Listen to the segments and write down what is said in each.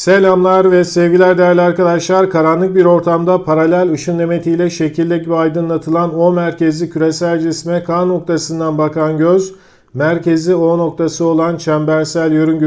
Selamlar ve sevgiler değerli arkadaşlar. Karanlık bir ortamda paralel ışın nemetiyle şekilde gibi aydınlatılan O merkezli küresel cisme K noktasından bakan göz, merkezi O noktası olan çembersel yörünge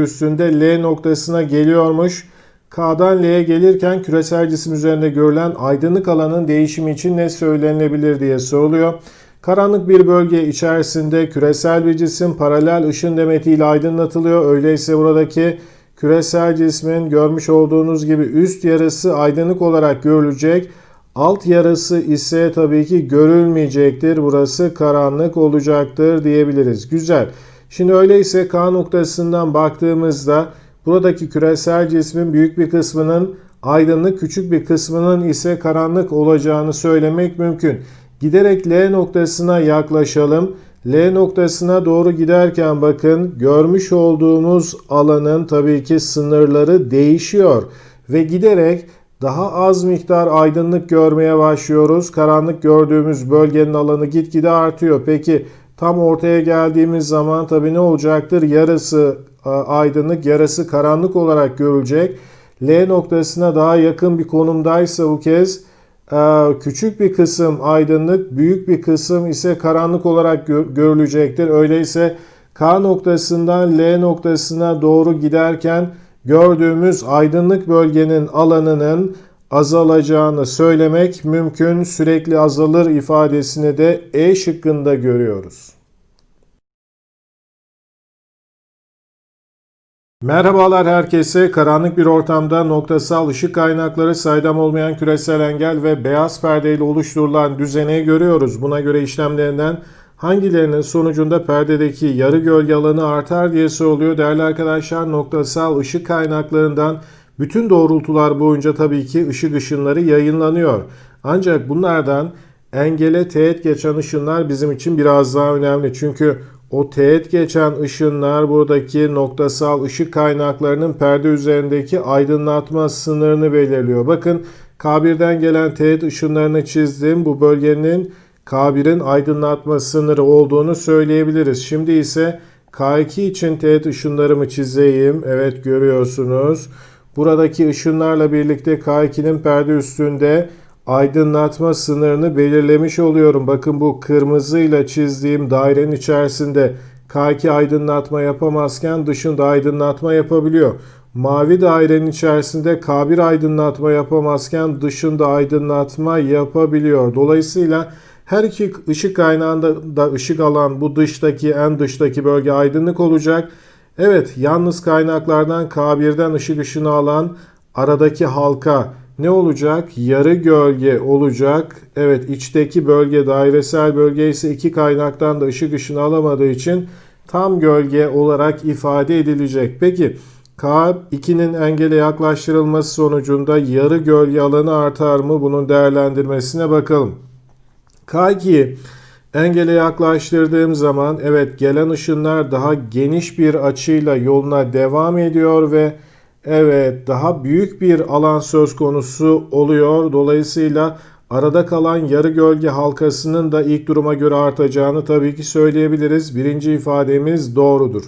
L noktasına geliyormuş. K'dan L'ye gelirken küresel cisim üzerinde görülen aydınlık alanın değişimi için ne söylenilebilir diye soruluyor. Karanlık bir bölge içerisinde küresel bir cisim paralel ışın demetiyle aydınlatılıyor. Öyleyse buradaki küresel cismin görmüş olduğunuz gibi üst yarısı aydınlık olarak görülecek. Alt yarısı ise tabii ki görülmeyecektir. Burası karanlık olacaktır diyebiliriz. Güzel. Şimdi öyleyse K noktasından baktığımızda buradaki küresel cismin büyük bir kısmının aydınlık, küçük bir kısmının ise karanlık olacağını söylemek mümkün. Giderek L noktasına yaklaşalım. L noktasına doğru giderken bakın görmüş olduğumuz alanın tabii ki sınırları değişiyor ve giderek daha az miktar aydınlık görmeye başlıyoruz. Karanlık gördüğümüz bölgenin alanı gitgide artıyor. Peki tam ortaya geldiğimiz zaman tabii ne olacaktır? Yarısı aydınlık, yarısı karanlık olarak görülecek. L noktasına daha yakın bir konumdaysa bu kez küçük bir kısım aydınlık, büyük bir kısım ise karanlık olarak görülecektir. Öyleyse K noktasından L noktasına doğru giderken gördüğümüz aydınlık bölgenin alanının azalacağını söylemek mümkün. Sürekli azalır ifadesini de E şıkkında görüyoruz. Merhabalar herkese. Karanlık bir ortamda noktasal ışık kaynakları, saydam olmayan küresel engel ve beyaz perdeyle oluşturulan düzeneyi görüyoruz. Buna göre işlemlerinden hangilerinin sonucunda perdedeki yarı gölge alanı artar diye soruluyor. Değerli arkadaşlar noktasal ışık kaynaklarından bütün doğrultular boyunca tabii ki ışık ışınları yayınlanıyor. Ancak bunlardan engele teğet geçen ışınlar bizim için biraz daha önemli. Çünkü o teğet geçen ışınlar buradaki noktasal ışık kaynaklarının perde üzerindeki aydınlatma sınırını belirliyor. Bakın K1'den gelen teğet ışınlarını çizdim. Bu bölgenin K1'in aydınlatma sınırı olduğunu söyleyebiliriz. Şimdi ise K2 için teğet ışınlarımı çizeyim. Evet görüyorsunuz. Buradaki ışınlarla birlikte K2'nin perde üstünde aydınlatma sınırını belirlemiş oluyorum. Bakın bu kırmızıyla çizdiğim dairenin içerisinde K2 aydınlatma yapamazken dışında aydınlatma yapabiliyor. Mavi dairenin içerisinde K1 aydınlatma yapamazken dışında aydınlatma yapabiliyor. Dolayısıyla her iki ışık kaynağında da ışık alan bu dıştaki en dıştaki bölge aydınlık olacak. Evet yalnız kaynaklardan K1'den ışık ışını alan aradaki halka ne olacak? Yarı gölge olacak. Evet içteki bölge dairesel bölge ise iki kaynaktan da ışık ışını alamadığı için tam gölge olarak ifade edilecek. Peki K2'nin engele yaklaştırılması sonucunda yarı gölge alanı artar mı? Bunun değerlendirmesine bakalım. K2'yi engele yaklaştırdığım zaman evet gelen ışınlar daha geniş bir açıyla yoluna devam ediyor ve Evet daha büyük bir alan söz konusu oluyor. Dolayısıyla arada kalan yarı gölge halkasının da ilk duruma göre artacağını tabii ki söyleyebiliriz. Birinci ifademiz doğrudur.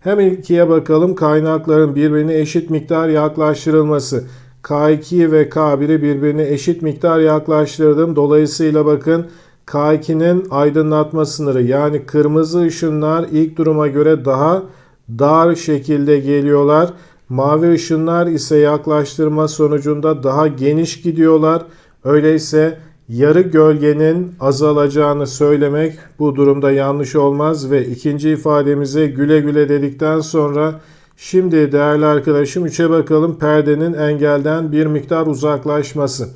Hem ikiye bakalım kaynakların birbirine eşit miktar yaklaştırılması. K2 ve K1'i birbirine eşit miktar yaklaştırdım. Dolayısıyla bakın K2'nin aydınlatma sınırı yani kırmızı ışınlar ilk duruma göre daha dar şekilde geliyorlar. Mavi ışınlar ise yaklaştırma sonucunda daha geniş gidiyorlar. Öyleyse yarı gölgenin azalacağını söylemek bu durumda yanlış olmaz ve ikinci ifademize güle güle dedikten sonra şimdi değerli arkadaşım 3'e bakalım perdenin engelden bir miktar uzaklaşması.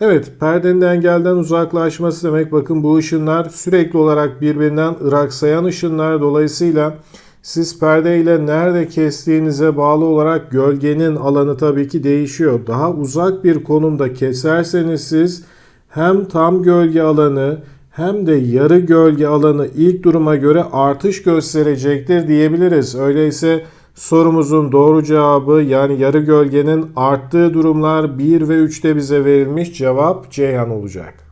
Evet perdenin engelden uzaklaşması demek bakın bu ışınlar sürekli olarak birbirinden ıraksayan ışınlar dolayısıyla siz perde ile nerede kestiğinize bağlı olarak gölgenin alanı tabii ki değişiyor. Daha uzak bir konumda keserseniz siz hem tam gölge alanı hem de yarı gölge alanı ilk duruma göre artış gösterecektir diyebiliriz. Öyleyse sorumuzun doğru cevabı yani yarı gölgenin arttığı durumlar 1 ve 3'te bize verilmiş cevap Ceyhan olacak.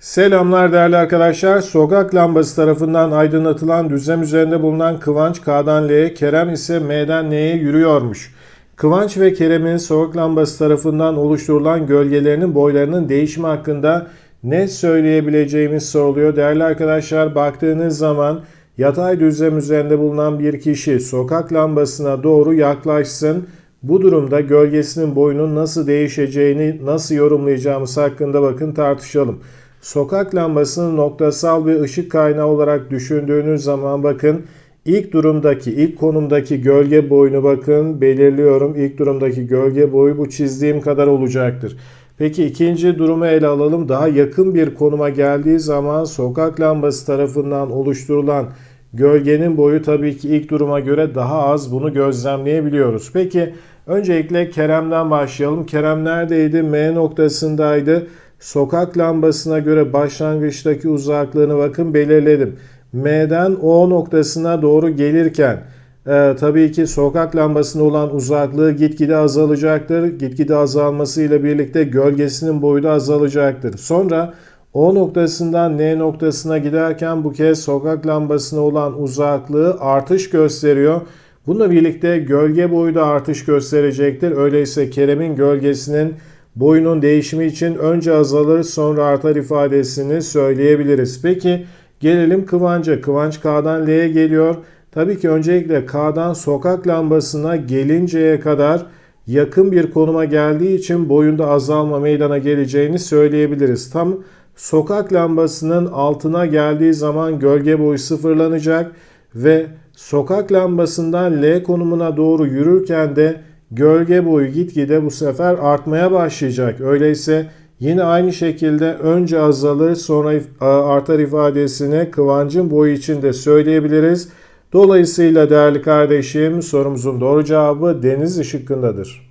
Selamlar değerli arkadaşlar. Sokak lambası tarafından aydınlatılan düzlem üzerinde bulunan Kıvanç K'dan L'ye, Kerem ise M'den N'ye yürüyormuş. Kıvanç ve Kerem'in sokak lambası tarafından oluşturulan gölgelerinin boylarının değişimi hakkında ne söyleyebileceğimiz soruluyor. Değerli arkadaşlar baktığınız zaman yatay düzlem üzerinde bulunan bir kişi sokak lambasına doğru yaklaşsın. Bu durumda gölgesinin boyunun nasıl değişeceğini nasıl yorumlayacağımız hakkında bakın tartışalım. Sokak lambasını noktasal bir ışık kaynağı olarak düşündüğünüz zaman bakın ilk durumdaki, ilk konumdaki gölge boyunu bakın belirliyorum. İlk durumdaki gölge boyu bu çizdiğim kadar olacaktır. Peki ikinci durumu ele alalım. Daha yakın bir konuma geldiği zaman sokak lambası tarafından oluşturulan gölgenin boyu tabii ki ilk duruma göre daha az. Bunu gözlemleyebiliyoruz. Peki öncelikle Kerem'den başlayalım. Kerem neredeydi? M noktasındaydı. Sokak lambasına göre başlangıçtaki uzaklığını bakın belirledim. M'den O noktasına doğru gelirken e, tabii ki sokak lambasına olan uzaklığı gitgide azalacaktır. Gitgide azalmasıyla birlikte gölgesinin boyu da azalacaktır. Sonra O noktasından N noktasına giderken bu kez sokak lambasına olan uzaklığı artış gösteriyor. Bununla birlikte gölge boyu da artış gösterecektir. Öyleyse Kerem'in gölgesinin boyunun değişimi için önce azalır sonra artar ifadesini söyleyebiliriz. Peki gelelim Kıvanç'a. Kıvanç K'dan L'ye geliyor. Tabii ki öncelikle K'dan sokak lambasına gelinceye kadar yakın bir konuma geldiği için boyunda azalma meydana geleceğini söyleyebiliriz. Tam sokak lambasının altına geldiği zaman gölge boyu sıfırlanacak ve sokak lambasından L konumuna doğru yürürken de gölge boyu gitgide bu sefer artmaya başlayacak. Öyleyse yine aynı şekilde önce azalır sonra artar ifadesini Kıvancın boyu için de söyleyebiliriz. Dolayısıyla değerli kardeşim sorumuzun doğru cevabı deniz ışıkındadır.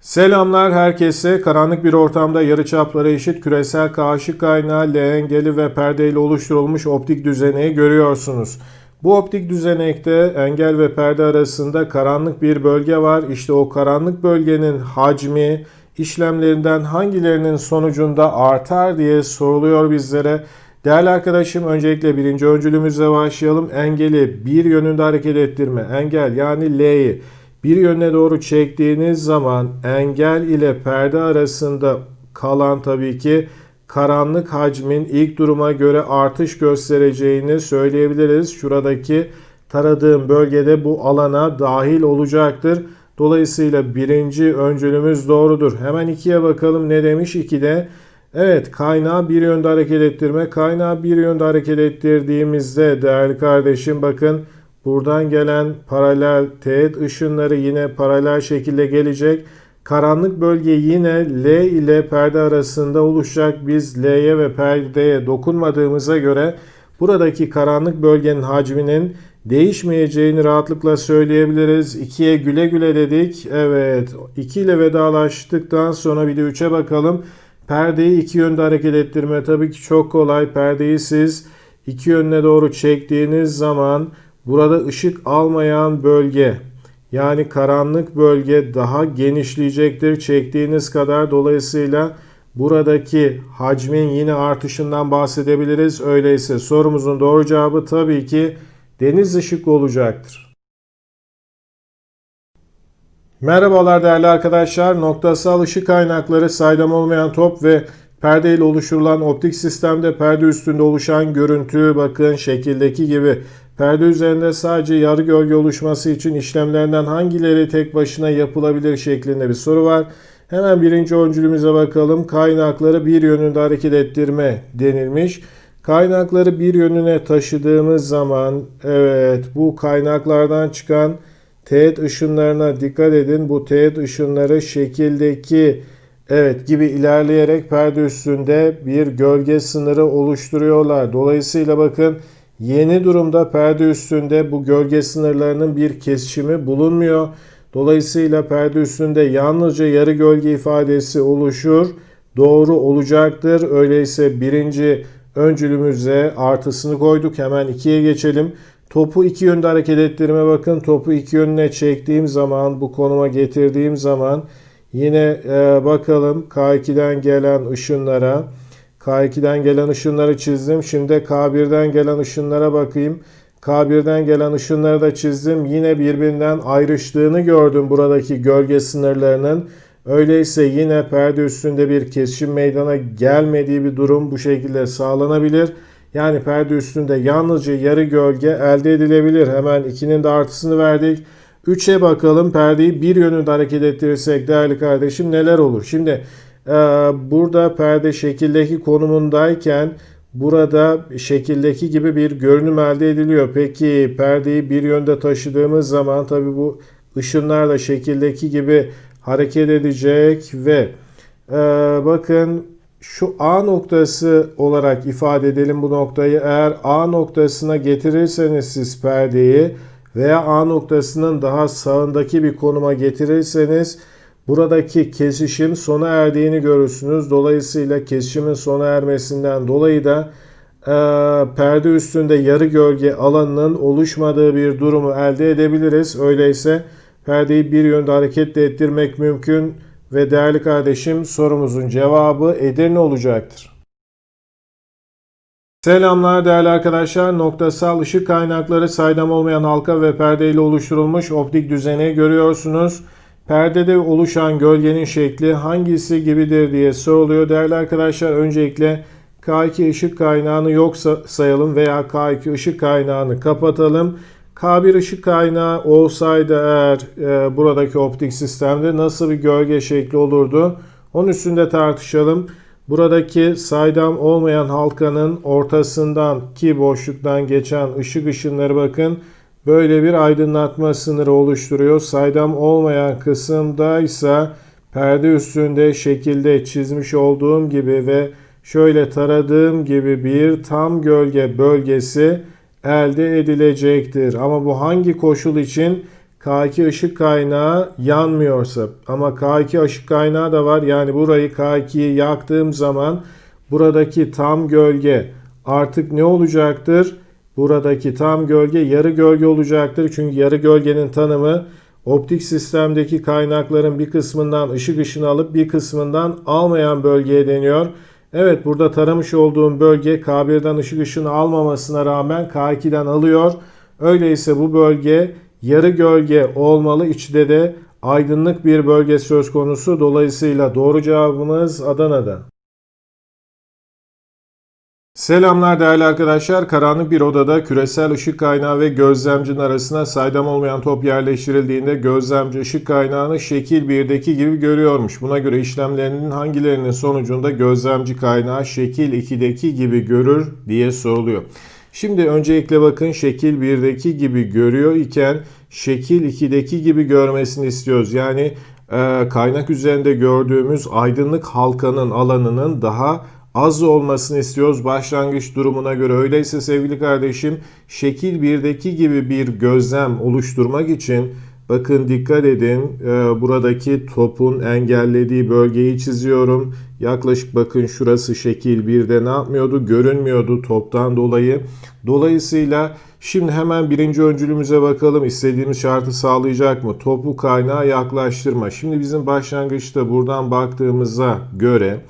Selamlar herkese. Karanlık bir ortamda yarıçapları eşit küresel karşı kaynağı, L engeli ve perdeyle oluşturulmuş optik düzeneği görüyorsunuz. Bu optik düzenekte engel ve perde arasında karanlık bir bölge var. İşte o karanlık bölgenin hacmi işlemlerinden hangilerinin sonucunda artar diye soruluyor bizlere. Değerli arkadaşım öncelikle birinci öncülümüzle başlayalım. Engeli bir yönünde hareket ettirme. Engel yani L'yi bir yöne doğru çektiğiniz zaman engel ile perde arasında kalan tabii ki karanlık hacmin ilk duruma göre artış göstereceğini söyleyebiliriz. Şuradaki taradığım bölgede bu alana dahil olacaktır. Dolayısıyla birinci öncülümüz doğrudur. Hemen ikiye bakalım ne demiş 2'de. Evet kaynağı bir yönde hareket ettirme. Kaynağı bir yönde hareket ettirdiğimizde değerli kardeşim bakın buradan gelen paralel teğet ışınları yine paralel şekilde gelecek. Karanlık bölge yine L ile perde arasında oluşacak. Biz L'ye ve perdeye dokunmadığımıza göre buradaki karanlık bölgenin hacminin değişmeyeceğini rahatlıkla söyleyebiliriz. 2'ye güle güle dedik. Evet 2 ile vedalaştıktan sonra bir de 3'e bakalım. Perdeyi iki yönde hareket ettirme tabii ki çok kolay. Perdeyi siz iki yönüne doğru çektiğiniz zaman burada ışık almayan bölge yani karanlık bölge daha genişleyecektir çektiğiniz kadar. Dolayısıyla buradaki hacmin yine artışından bahsedebiliriz. Öyleyse sorumuzun doğru cevabı tabii ki deniz ışık olacaktır. Merhabalar değerli arkadaşlar. Noktasal ışık kaynakları saydam olmayan top ve perde ile oluşturulan optik sistemde perde üstünde oluşan görüntü bakın şekildeki gibi Perde üzerinde sadece yarı gölge oluşması için işlemlerinden hangileri tek başına yapılabilir şeklinde bir soru var. Hemen birinci öncülümüze bakalım. Kaynakları bir yönünde hareket ettirme denilmiş. Kaynakları bir yönüne taşıdığımız zaman evet bu kaynaklardan çıkan teğet ışınlarına dikkat edin. Bu teğet ışınları şekildeki evet gibi ilerleyerek perde üstünde bir gölge sınırı oluşturuyorlar. Dolayısıyla bakın Yeni durumda perde üstünde bu gölge sınırlarının bir kesişimi bulunmuyor. Dolayısıyla perde üstünde yalnızca yarı gölge ifadesi oluşur. Doğru olacaktır. Öyleyse birinci öncülümüze artısını koyduk. Hemen ikiye geçelim. Topu iki yönde hareket ettirme bakın. Topu iki yönüne çektiğim zaman bu konuma getirdiğim zaman Yine e, bakalım K2'den gelen ışınlara. K2'den gelen ışınları çizdim. Şimdi K1'den gelen ışınlara bakayım. K1'den gelen ışınları da çizdim. Yine birbirinden ayrıştığını gördüm buradaki gölge sınırlarının. Öyleyse yine perde üstünde bir kesişim meydana gelmediği bir durum bu şekilde sağlanabilir. Yani perde üstünde yalnızca yarı gölge elde edilebilir. Hemen 2'nin de artısını verdik. 3'e bakalım perdeyi bir yönünde hareket ettirirsek değerli kardeşim neler olur? Şimdi burada perde şekildeki konumundayken burada şekildeki gibi bir görünüm elde ediliyor. Peki perdeyi bir yönde taşıdığımız zaman tabi bu ışınlar da şekildeki gibi hareket edecek ve e, bakın şu A noktası olarak ifade edelim bu noktayı. Eğer A noktasına getirirseniz siz perdeyi veya A noktasının daha sağındaki bir konuma getirirseniz buradaki kesişim sona erdiğini görürsünüz. Dolayısıyla kesişimin sona ermesinden dolayı da e, perde üstünde yarı gölge alanının oluşmadığı bir durumu elde edebiliriz. Öyleyse perdeyi bir yönde hareket de ettirmek mümkün ve değerli kardeşim sorumuzun cevabı Edirne olacaktır. Selamlar değerli arkadaşlar. Noktasal ışık kaynakları saydam olmayan halka ve perde ile oluşturulmuş optik düzeni görüyorsunuz. Perdede oluşan gölgenin şekli hangisi gibidir diye soruluyor. Değerli arkadaşlar öncelikle K2 ışık kaynağını yok sayalım veya K2 ışık kaynağını kapatalım. K1 ışık kaynağı olsaydı eğer e, buradaki optik sistemde nasıl bir gölge şekli olurdu? Onun üstünde tartışalım. Buradaki saydam olmayan halkanın ortasından ki boşluktan geçen ışık ışınları bakın böyle bir aydınlatma sınırı oluşturuyor. Saydam olmayan kısımda ise perde üstünde şekilde çizmiş olduğum gibi ve şöyle taradığım gibi bir tam gölge bölgesi elde edilecektir. Ama bu hangi koşul için? K2 ışık kaynağı yanmıyorsa ama K2 ışık kaynağı da var. Yani burayı K2'yi yaktığım zaman buradaki tam gölge artık ne olacaktır? Buradaki tam gölge yarı gölge olacaktır. Çünkü yarı gölgenin tanımı optik sistemdeki kaynakların bir kısmından ışık ışını alıp bir kısmından almayan bölgeye deniyor. Evet burada taramış olduğum bölge K1'den ışık ışını almamasına rağmen K2'den alıyor. Öyleyse bu bölge yarı gölge olmalı. İçinde de aydınlık bir bölge söz konusu. Dolayısıyla doğru cevabımız Adana'da. Selamlar değerli arkadaşlar. Karanlık bir odada küresel ışık kaynağı ve gözlemcinin arasına saydam olmayan top yerleştirildiğinde gözlemci ışık kaynağını şekil 1'deki gibi görüyormuş. Buna göre işlemlerinin hangilerinin sonucunda gözlemci kaynağı şekil 2'deki gibi görür diye soruluyor. Şimdi öncelikle bakın şekil 1'deki gibi görüyor iken şekil 2'deki gibi görmesini istiyoruz. Yani e, kaynak üzerinde gördüğümüz aydınlık halkanın alanının daha az olmasını istiyoruz başlangıç durumuna göre. Öyleyse sevgili kardeşim şekil 1'deki gibi bir gözlem oluşturmak için bakın dikkat edin e, buradaki topun engellediği bölgeyi çiziyorum. Yaklaşık bakın şurası şekil 1'de ne yapmıyordu? Görünmüyordu toptan dolayı. Dolayısıyla şimdi hemen birinci öncülümüze bakalım. İstediğimiz şartı sağlayacak mı? Topu kaynağa yaklaştırma. Şimdi bizim başlangıçta buradan baktığımıza göre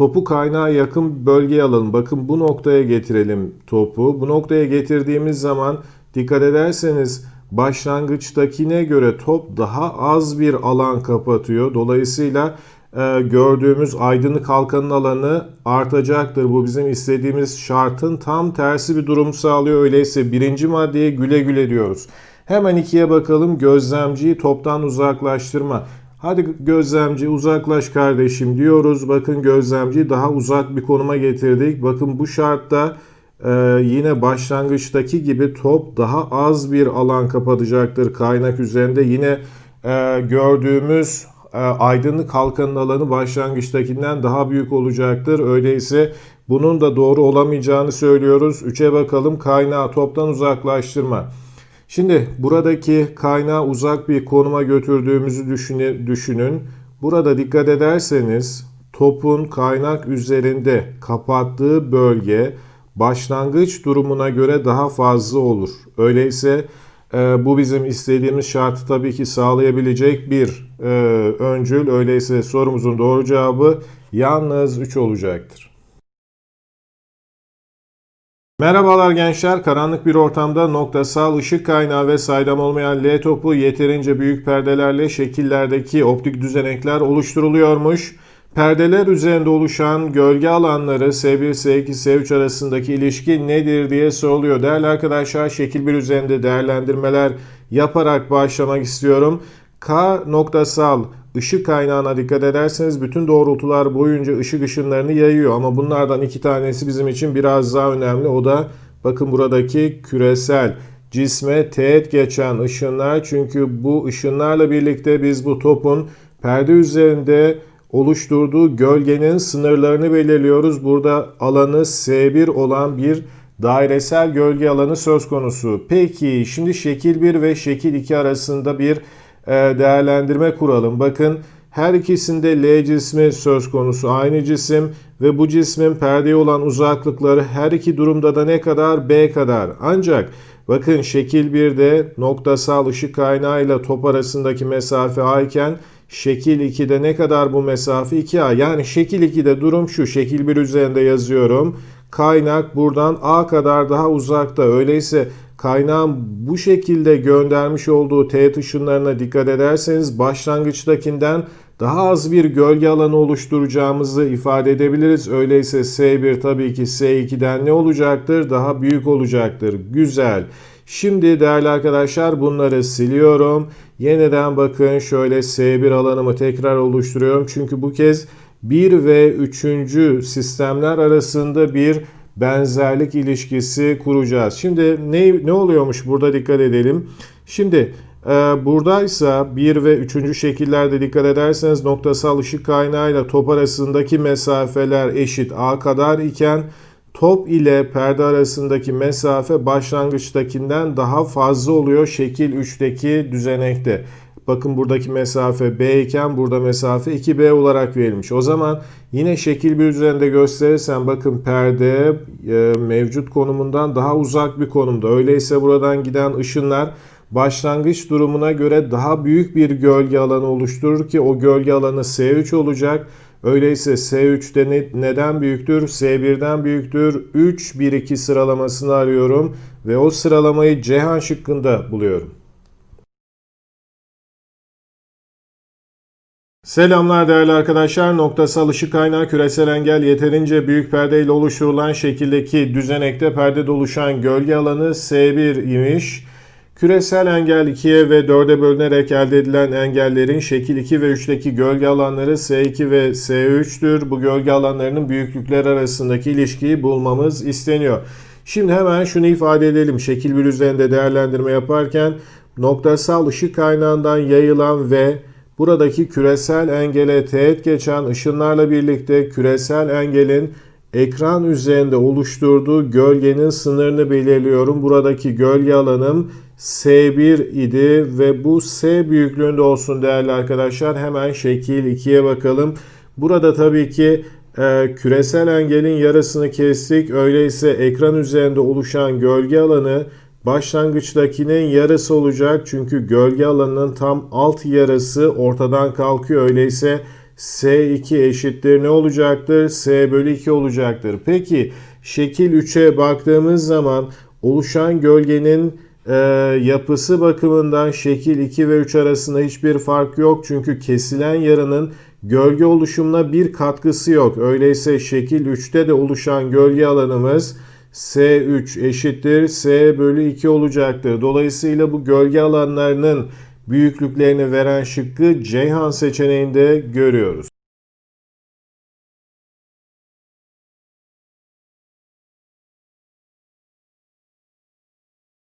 Topu kaynağa yakın bölgeye alalım. Bakın bu noktaya getirelim topu. Bu noktaya getirdiğimiz zaman dikkat ederseniz başlangıçtakine göre top daha az bir alan kapatıyor. Dolayısıyla e, gördüğümüz aydınlık halkanın alanı artacaktır. Bu bizim istediğimiz şartın tam tersi bir durum sağlıyor. Öyleyse birinci maddeye güle güle diyoruz. Hemen ikiye bakalım. Gözlemciyi toptan uzaklaştırma. Hadi gözlemci uzaklaş kardeşim diyoruz. Bakın gözlemciyi daha uzak bir konuma getirdik. Bakın bu şartta e, yine başlangıçtaki gibi top daha az bir alan kapatacaktır kaynak üzerinde. Yine e, gördüğümüz e, aydınlık halkanın alanı başlangıçtakinden daha büyük olacaktır. Öyleyse bunun da doğru olamayacağını söylüyoruz. 3'e bakalım kaynağı toptan uzaklaştırma. Şimdi buradaki kaynağı uzak bir konuma götürdüğümüzü düşünün. Burada dikkat ederseniz topun kaynak üzerinde kapattığı bölge başlangıç durumuna göre daha fazla olur. Öyleyse Ee, bu bizim istediğimiz şartı tabii ki sağlayabilecek bir e, öncül. Öyleyse sorumuzun doğru cevabı yalnız 3 olacaktır. Merhabalar gençler. Karanlık bir ortamda noktasal ışık kaynağı ve saydam olmayan L topu yeterince büyük perdelerle şekillerdeki optik düzenekler oluşturuluyormuş. Perdeler üzerinde oluşan gölge alanları S1, S2, S3 arasındaki ilişki nedir diye soruluyor. Değerli arkadaşlar şekil bir üzerinde değerlendirmeler yaparak başlamak istiyorum. K noktasal ışık kaynağına dikkat ederseniz bütün doğrultular boyunca ışık ışınlarını yayıyor. Ama bunlardan iki tanesi bizim için biraz daha önemli. O da bakın buradaki küresel cisme teğet geçen ışınlar. Çünkü bu ışınlarla birlikte biz bu topun perde üzerinde oluşturduğu gölgenin sınırlarını belirliyoruz. Burada alanı S1 olan bir dairesel gölge alanı söz konusu. Peki şimdi şekil 1 ve şekil 2 arasında bir değerlendirme kuralım. Bakın her ikisinde L cismi söz konusu aynı cisim ve bu cismin perdeye olan uzaklıkları her iki durumda da ne kadar? B kadar. Ancak bakın şekil 1'de noktasal ışık kaynağı ile top arasındaki mesafe A iken şekil 2'de ne kadar bu mesafe 2A. Yani şekil 2'de durum şu. Şekil 1 üzerinde yazıyorum. Kaynak buradan A kadar daha uzakta. Öyleyse kaynağın bu şekilde göndermiş olduğu teğet ışınlarına dikkat ederseniz başlangıçtakinden daha az bir gölge alanı oluşturacağımızı ifade edebiliriz. Öyleyse S1 tabii ki S2'den ne olacaktır? Daha büyük olacaktır. Güzel. Şimdi değerli arkadaşlar bunları siliyorum. Yeniden bakın şöyle S1 alanımı tekrar oluşturuyorum. Çünkü bu kez 1 ve 3. sistemler arasında bir benzerlik ilişkisi kuracağız. Şimdi ne, ne oluyormuş burada dikkat edelim. Şimdi e, buradaysa 1 ve 3. şekillerde dikkat ederseniz noktasal ışık kaynağıyla top arasındaki mesafeler eşit A kadar iken top ile perde arasındaki mesafe başlangıçtakinden daha fazla oluyor şekil 3'teki düzenekte. Bakın buradaki mesafe B iken burada mesafe 2B olarak verilmiş. O zaman yine şekil bir üzerinde gösterirsem bakın perde e, mevcut konumundan daha uzak bir konumda. Öyleyse buradan giden ışınlar başlangıç durumuna göre daha büyük bir gölge alanı oluşturur ki o gölge alanı S3 olacak. Öyleyse S3'te ne, neden büyüktür? S1'den büyüktür. 3, 1, 2 sıralamasını arıyorum ve o sıralamayı Cihan şıkkında buluyorum. Selamlar değerli arkadaşlar. Noktasal ışık kaynağı küresel engel yeterince büyük perde ile oluşturulan şekildeki düzenekte perdede oluşan gölge alanı S1 imiş. Küresel engel 2'ye ve 4'e bölünerek elde edilen engellerin şekil 2 ve 3'teki gölge alanları S2 ve S3'tür. Bu gölge alanlarının büyüklükler arasındaki ilişkiyi bulmamız isteniyor. Şimdi hemen şunu ifade edelim. Şekil 1 üzerinde değerlendirme yaparken noktasal ışık kaynağından yayılan ve buradaki küresel engele teğet geçen ışınlarla birlikte küresel engelin ekran üzerinde oluşturduğu gölgenin sınırını belirliyorum. Buradaki gölge alanım S1 idi ve bu S büyüklüğünde olsun değerli arkadaşlar. Hemen şekil 2'ye bakalım. Burada tabii ki e, küresel engelin yarısını kestik. Öyleyse ekran üzerinde oluşan gölge alanı başlangıçtakinin yarısı olacak. Çünkü gölge alanının tam alt yarısı ortadan kalkıyor. Öyleyse S2 eşittir ne olacaktır? S bölü 2 olacaktır. Peki şekil 3'e baktığımız zaman oluşan gölgenin e, yapısı bakımından şekil 2 ve 3 arasında hiçbir fark yok. Çünkü kesilen yarının gölge oluşumuna bir katkısı yok. Öyleyse şekil 3'te de oluşan gölge alanımız S3 eşittir S bölü 2 olacaktır. Dolayısıyla bu gölge alanlarının büyüklüklerini veren şıkkı Ceyhan seçeneğinde görüyoruz.